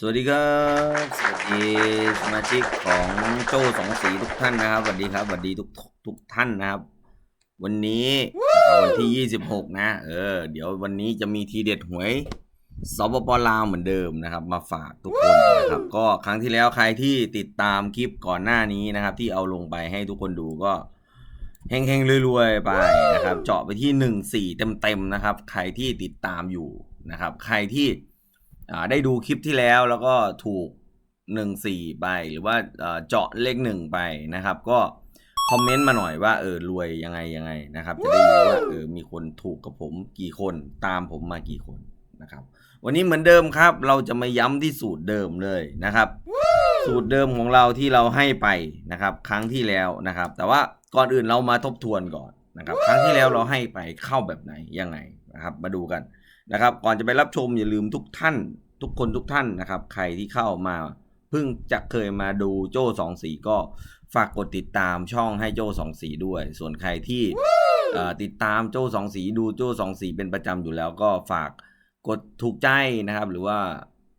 สวัสดีครับ สวัสดีสมาชิกของโจ้สองสีทุกท่านนะครับ สวัสดีครับ สวัสดีทุกทุกท่านนะครับ วันนี้วันที่26นะ เออ เดี๋ยววันนี้จะมีทีเด็ดหวยสปปลาวเหมือนเดิมนะครับ มาฝากทุกคนนะครับ ก็ครั้งที่แล้วใครที่ติดตามคลิปก่อนหน้านี้นะครับ ที่เอาลงไปให้ทุกคนดูก็เฮงๆรวยๆไปนะครับ เจาะไปที่หนึ่งสี่เต็มๆนะครับ ใครที่ติดตามอยู่นะครับ ใครที่ ได้ดูคลิปที่แล้วแล้วก็ถูกหนึ่งสี่ไป หรือว่าเอ่อเจาะเลขหนึ่งไปนะครับ ก็คอมเมนต์มาหน่อยว่าเออรวยยังไงยังไงนะครับ จะได้รู้ว่าเออมีคนถูกกับผมกี่คนตามผมมากี่คนนะครับ วันนี้เหมือนเดิมครับ เราจะมาย้ำที่สูตรเดิมเลยนะครับ สูตรเดิมของเราที่เราให้ไปนะครับ ครั้งที่แล้วนะครับ แต่ว่าก่อนอื่นเรามาทบทวนก่อนนะครับ ครั้งที่แล้วเราให้ไปเข้าแบบไหนยังไงนะครับ มาดูกัน นะครับ ก่อนจะไปรับชมอย่าลืมทุกท่าน ทุกคนทุกท่านนะครับ ใครที่เข้ามาเพิ่งจะเคยมาดูโจ้สองสีก็ฝากกดติดตามช่องให้โจ้สองสีด้วย ส่วนใครที่เอ่อติดตามโจ้สองสีดูโจ้สองสีเป็นประจำอยู่แล้วก็ฝากกดถูกใจนะครับ หรือว่า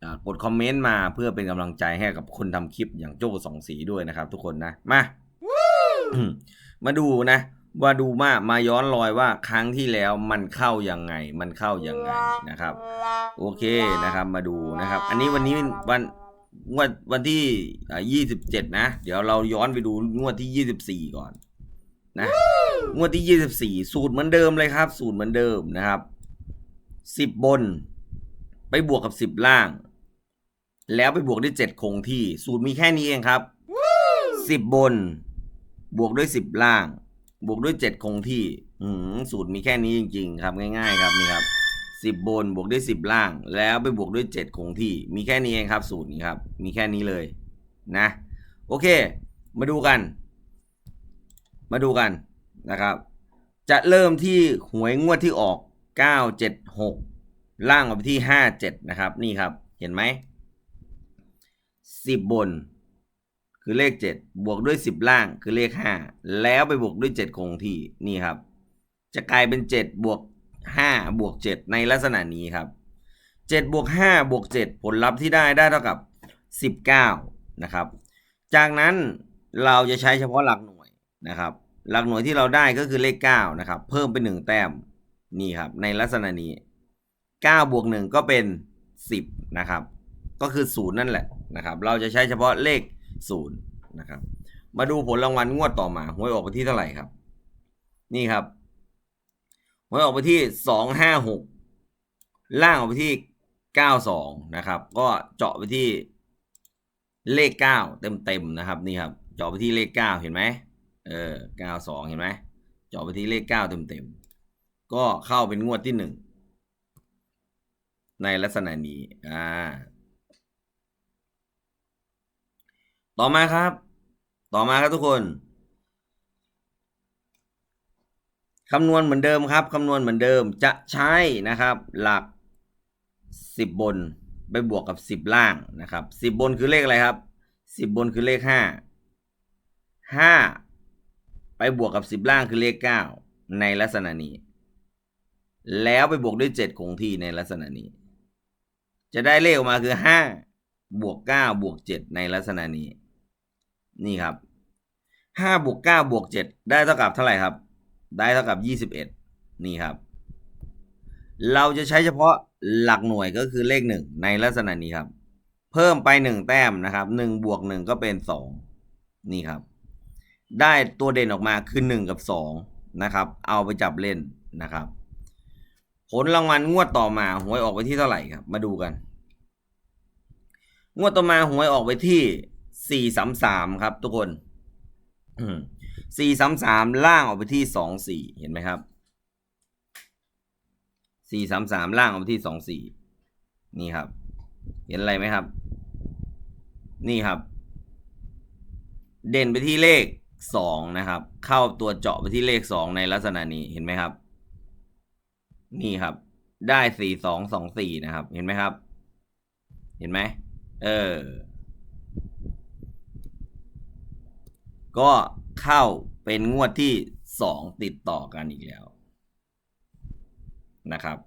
อ่ากดคอมเมนต์มาเพื่อเป็นกำลังใจให้กับคนทำคลิปอย่างโจ้สองสีด้วยนะครับ ทุกคนนะมามาดูนะ ว่าดูมามาย้อนรอยว่าครั้งที่แล้วมันเข้ายังไง มันเข้ายังไงนะครับ โอเคนะครับ มาดูนะครับ อันนี้วันนี้วันวันวันที่ยี่สิบเจ็ดนะ เดี๋ยวเราย้อนไปดูงวดที่ยี่สิบสี่ก่อนนะงวดที่ยี่สิบสี่สูตรเหมือนเดิมเลยครับ สูตรเหมือนเดิมนะครับสิบบน ไปบวกกับสิบล่าง แล้วไปบวกด้วยเจ็ดคงที่ สูตรมีแค่นี้เองครับสิบบน บวกด้วยสิบล่าง บวกด้วยเจ็ดคงที่สูตรมีแค่นี้จริง ๆ ครับง่ายๆครับนี่ครับสิบบนบวกด้วยสิบล่าง แล้วไปบวกด้วยเจ็ดคงที่ มีแค่นี้เองครับ สูตรนี้ครับ มีแค่นี้เลยนะ โอเค มาดูกัน มาดูกันนะครับ จะเริ่มที่หวยงวดที่ออกเก้าเจ็ดหกล่างออกไปที่ห้าเจ็ดนะครับ นี่ครับ เห็นไหมสิบบน คือเลขเจ็ดบวกด้วยสิบล่างคือเลขห้าแล้วไปบวกด้วยเจ็ดคงที่นี่ครับ จะกลายเป็นเจ็ดบวกห้าบวกเจ็ดในลักษณะนี้ครับเจ็ดบวกห้าบวกเจ็ดผลลัพธ์ที่ได้ได้เท่ากับสิบเก้านะครับ จากนั้นเราจะใช้เฉพาะหลักหน่วยนะครับ หลักหน่วยที่เราได้ก็คือเลขเก้านะครับ เพิ่มเป็นหนึ่งแต้มนี่ครับ ในลักษณะนี้เก้าบวกหนึ่งก็เป็นสิบนะครับ ก็คือศูนย์นั่นแหละนะครับ เราจะใช้เฉพาะเลข ศูนย์นะครับมาดูผลรางวัลงวดต่อมาหวยออกไปที่เท่าไหร่ครับ นี่ครับหวยออกไปที่สองห้าหกล่างออกไปที่เก้าสองนะครับ ก็เจาะไปที่เลขเก้าเต็มเต็มๆนะครับนี่ครับ เจาะไปที่เลขเก้าเห็นไหมเออเก้าสองเห็นไหมเจาะไปที่เลขเก้าเต็มเต็มๆก็เข้าเป็นงวดที่หนึ่งในลักษณะนี้อ่า ต่อมาครับ ต่อมาครับทุกคนคำนวณเหมือนเดิมครับคำนวณเหมือนเดิมจะใช้นะครับ หลักสิบบนไปบวกกับสิบล่างนะครับสิบบนคือเลขอะไรครับสิบบนคือเลขห้าห้าไปบวกกับสิบล่างคือเลขเก้าในลักษณะนี้ แล้วไปบวกด้วยเจ็ดคงที่ในลักษณะนี้ จะได้เลขออกมาคือห้าบวกเก้าบวกเจ็ดในลักษณะนี้ นี่ครับห้าบวกเก้าบวกเจ็ดได้เท่ากับเท่าไหร่ครับ ได้เท่ากับยี่สิบเอ็ดนี่ครับ เราจะใช้เฉพาะหลักหน่วยก็คือเลขหนึ่งในลักษณะนี้ครับ เพิ่มไปหนึ่งแต้มนะครับหนึ่งบวกหนึ่งก็เป็นสองนี่ครับ ได้ตัวเด่นออกมาคือหนึ่งกับสองนะครับ เอาไปจับเล่นนะครับ ผลรางวัลงวดต่อมาหวยออกไปที่เท่าไหร่ครับ มาดูกัน งวดต่อมาหวยออกไปที่ สี่สามสามครับทุกคนสี่สามสามล่างออกไปที่สองสี่เห็นไหมครับสี่สามสามล่างออกไปที่สองสี่นี่ครับ เห็นอะไรไหมครับ นี่ครับ เด่นไปที่เลขสองนะครับ เข้าตัวเจาะไปที่เลขสองในลักษณะนี้เห็นไหมครับ นี่ครับ ได้สี่สองสองสี่นะครับ เห็นไหมครับ เห็นไหมเออ ก็เข้าเป็นงวดที่สองติดต่อกันอีกแล้วนะครับ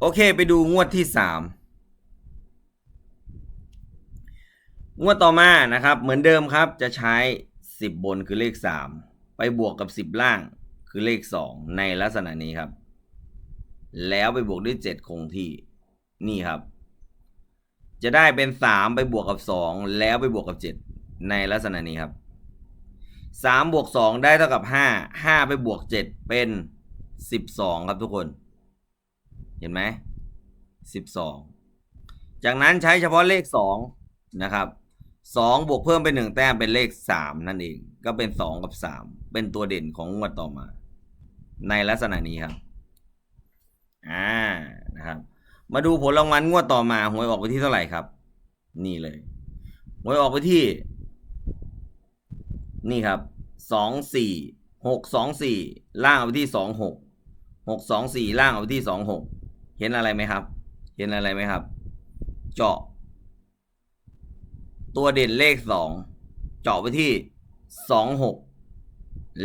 โอเคไปดูงวดที่สามงวดต่อมานะครับ เหมือนเดิมครับจะใช้สิบบนคือเลขสามไปบวกกับสิบล่างคือเลขสองในลักษณะนี้ครับ แล้วไปบวกด้วยเจ็ดคงที่นี่ครับ จะได้เป็นสามไปบวกกับสองแล้วไปบวกกับเจ็ดในลักษณะนี้ครับ สามบวกสองได้เท่ากับห้าห้าไปบวกเจ็ดเป็นสิบสองครับทุกคน เห็นไหมสิบสองจากนั้นใช้เฉพาะเลขสองนะครับสองบวกเพิ่มเป็นหนึ่งแต้มเป็นเลขสามนั่นเอง ก็เป็นสองกับสามเป็นตัวเด่นของงวดต่อมา ในลักษณะนี้ครับอ่านะครับ มาดูผลรางวัลงวดต่อมาหวยออกไปที่เท่าไหร่ครับ นี่เลยหวยออกไปที่ นี่ครับสองสี่หกสองสี่ล่างเอาไปที่สองหกหกสองสี่ล่างเอาไปที่สองหกเห็นอะไรไหมครับ เห็นอะไรไหมครับ เจาะ ตัวเด่นเลขสองเจาะไปที่สองหก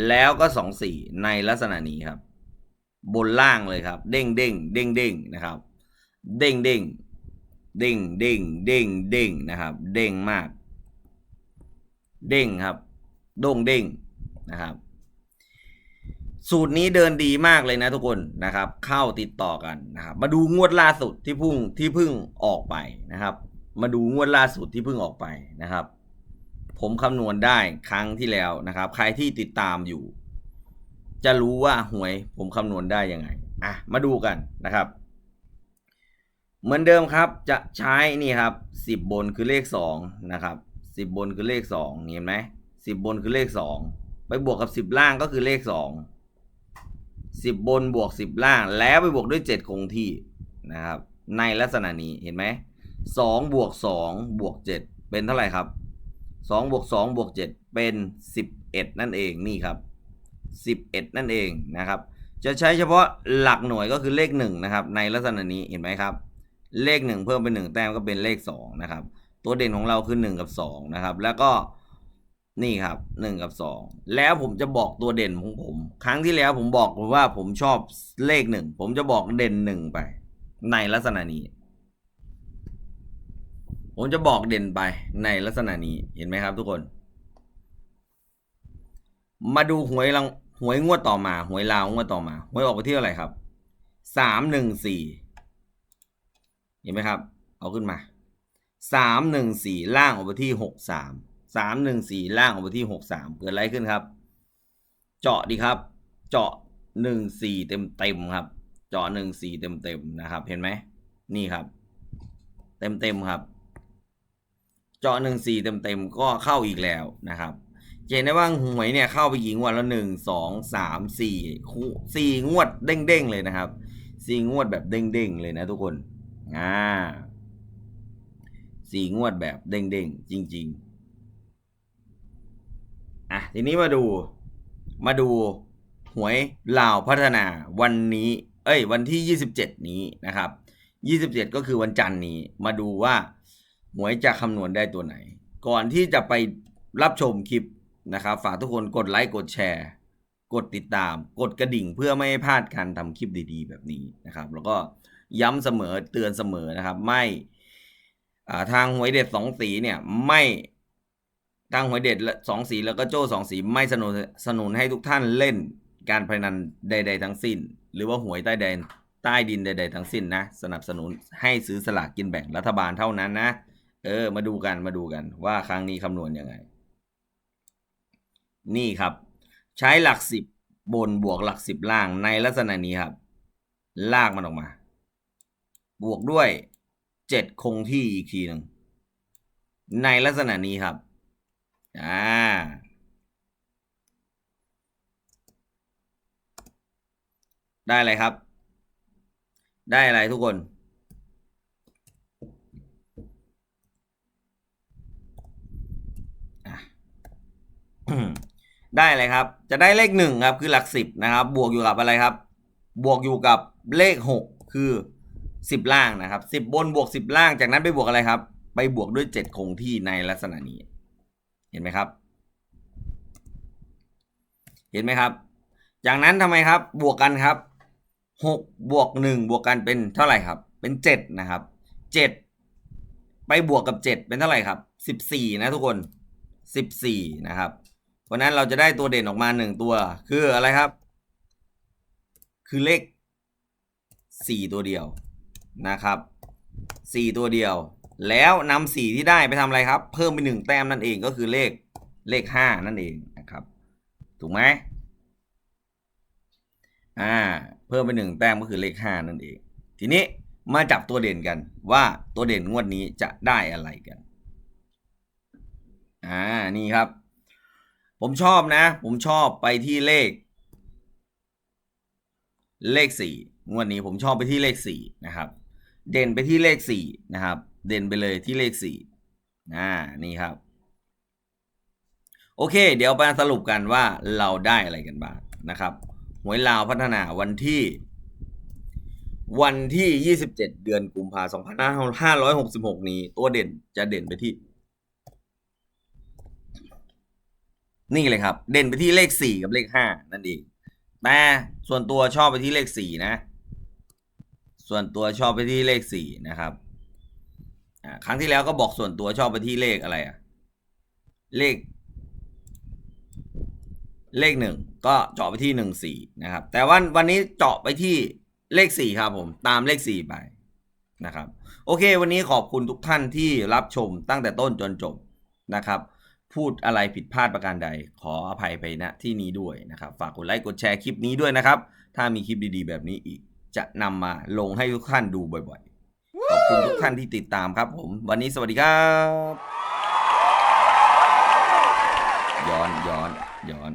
แล้วก็สองสี่ในลักษณะนี้ครับ บนล่างเลยครับ เด้งเด้งเด้งเด้งนะครับ เด้งเด้งเด้งเด้งเด้งเด้งนะครับ เด้งมาก เด้งครับ โด่งเด้งนะครับ สูตรนี้เดินดีมากเลยนะทุกคนนะครับ เข้าติดต่อกันนะครับ มาดูงวดล่าสุดที่พุ่งที่พิ่งออกไปนะครับ มาดูงวดล่าสุดที่พิ่งออกไปนะครับ ผมคำนวณได้ครั้งที่แล้วนะครับ ใครที่ติดตามอยู่ จะรู้ว่าหวยผมคำนวณได้ยังไงอะมาดูกันนะครับเหมือนเดิมครับจะใช้นี่ครับสิบบนคือเลขสองนะครับสิบบนคือเลขสองเห็นไหม สิบบนคือเลขสองไปบวกกับสิบล่างก็คือเลขสองสิบบนบวกสิบล่าง แล้วไปบวกด้วยเจ็ดคงที่นะครับ ในลักษณะนี้เห็นไหมสองบวกสองบวกเจ็ดเป็นเท่าไหร่ครับสองบวกสองบวกเจ็ดเป็นสิบเอ็ดนั่นเองนี่ครับ11นั่นเองนะครับ จะใช้เฉพาะหลักหน่วยก็คือเลข1นะครับ ในลักษณะนี้เห็นไหมครับ เลข1เพิ่มเป็น1แต้มก็เป็นเลข2นะครับ ตัวเด่นของเราคือ1กับ2นะครับ แล้วก็ นี่ครับ1กับ2แล้วผมจะบอกตัวเด่นของผม ครั้งที่แล้วผมบอกว่าผมชอบเลข1ผมจะบอกเด่น1ไป ในลักษณะนี้ ผมจะบอกเด่นไปในลักษณะนี้เห็นไหมครับ ทุกคน มาดูหวยรังหวยงวดต่อมาหวยลาวงวดต่อมาหวยออกไปที่เท่าไหร่ครับสามหนึ่งสี่เห็นไหมครับ เอาขึ้นมาสามหนึ่งสี่ล่างออกไปที่หกสาม สามหนึ่งสี่ล่างออกไปที่หกสามเกิดอะไรขึ้นครับ เจาะดีครับ เจาะหนึ่งสี่เต็มเต็มครับ เจาะหนึ่งสี่เต็มเต็มนะครับ เห็นไหมนี่ครับ เต็มเต็มครับ เจาะหนึ่งสี่เต็มเต็มก็เข้าอีกแล้วนะครับเห็นได้ว่าหวยเนี่ยเข้าไปกี่งวดแล้วหนึ่งสองสามสี่คู่สี่งวดเด้งๆเลยนะครับสี่งวดแบบเด้งๆเลยนะทุกคนอ่าสี่งวดแบบเด้งๆจริง ๆ ทีนี้มาดูมาดูหวยลาวพัฒนาวันนี้ เอ้ย วันที่ยี่สิบเจ็ดนี้นะครับยี่สิบเจ็ดก็คือวันจันทร์นี้ มาดูว่าหวยจะคำนวณได้ตัวไหน ก่อนที่จะไปรับชมคลิปนะครับ ฝากทุกคนกดไลค์กดแชร์ กดติดตาม กดกระดิ่งเพื่อไม่ให้พลาดการทำคลิปดี ๆ แบบนี้นะครับ แล้วก็ย้ำเสมอเตือนเสมอนะครับ ไม่อ่าทางหวยเด็ดสองสีเนี่ยไม่ ทางหวยเด็ดสองสีแล้วก็โจ้สองสีไม่สนับสนุนให้ทุกท่านเล่นการพนันใด ๆ ทั้งสิ้น หรือว่าหวยใต้แดนใต้ดินใด ๆ ทั้งสิ้นนะ สนับสนุนให้ซื้อสลากกินแบ่งรัฐบาลเท่านั้นนะ เออ มาดูกันมาดูกันว่าครั้งนี้คำนวณยังไง นี่ครับ ใช้หลักสิบบนบวกหลักสิบล่างในลักษณะนี้ครับ ลากมันออกมา บวกด้วยเจ็ดคงที่อีกทีหนึ่งในลักษณะนี้ครับ อ่าได้อะไรครับ ได้อะไรทุกคน ได้อะไรครับ จะได้เลขหนึ่งครับ คือหลักสิบนะครับ บวกอยู่กับอะไรครับ บวกอยู่กับเลขหกคือสิบล่างนะครับสิบบนบวกสิบล่าง จากนั้นไปบวกอะไรครับ ไปบวกด้วยเจ็ดคงที่ในลักษณะนี้ เห็นไหมครับ เห็นไหมครับ จากนั้นทำไมครับบวกกันครับหกบวกหนึ่งบวกกันเป็นเท่าไหร่ครับ เป็นเจ็ดนะครับเจ็ดไปบวกกับเจ็ดเป็นเท่าไหร่ครับสิบสี่นะทุกคนสิบสี่นะครับเพราะฉะนั้นเราจะได้ตัวเด่นออกมาหนึ่งตัว คืออะไรครับ คือเลขสี่ตัวเดียวนะครับสี่ตัวเดียว แล้วนำสี่ที่ได้ไปทำอะไรครับ เพิ่มไปหนึ่งแต้มนั่นเองก็คือเลขเลขห้านั่นเองนะครับ ถูกไหมอ่า เพิ่มไปหนึ่งแต้มก็คือเลขห้านั่นเอง ทีนี้มาจับตัวเด่นกันว่าตัวเด่นงวดนี้จะได้อะไรกัน อ่า นี่ครับ ผมชอบนะ ผมชอบไปที่เลข เลขสี่งวดนี้ผมชอบไปที่เลขสี่นะครับ เด่นไปที่เลขสี่นะครับ เด่นไปเลยที่เลขสี่อ่านี่ครับ โอเค เดี๋ยวมาสรุปกันว่าเราได้อะไรกันบ้างนะครับหวยลาวพัฒนาวันที่ วันที่ 27 เดือนกุมภาพันธ์2566 นี้ตัวเด่นจะเด่นไปที่ นี่เลยครับ เด่นไปที่เลข 4 กับเลข 5 นั่นเองแต่ส่วนตัวชอบไปที่เลข 4 นะ ส่วนตัวชอบไปที่เลข 4 นะครับ ครั้งที่แล้วก็บอกส่วนตัวชอบไปที่เลขอะไรอะเลข เลขหนึ่งก็เจาะไปที่หนึ่งสี่นะครับ แต่วันวันนี้เจาะไปที่เลขสี่ครับผมตามเลขสี่ไปนะครับ โอเค วันนี้ขอบคุณทุกท่านที่รับชมตั้งแต่ต้นจนจบนะครับ พูดอะไรผิดพลาดประการใด ขออภัยไปณที่นี้ด้วยนะครับ ฝากกดไลค์กดแชร์คลิปนี้ด้วยนะครับ ถ้ามีคลิปดีๆ แบบนี้อีกจะนำมาลงให้ทุกท่านดูบ่อยๆ ขอบคุณทุกท่านที่ติดตามครับผม วันนี้สวัสดีครับ ย้อนย้อนย้อน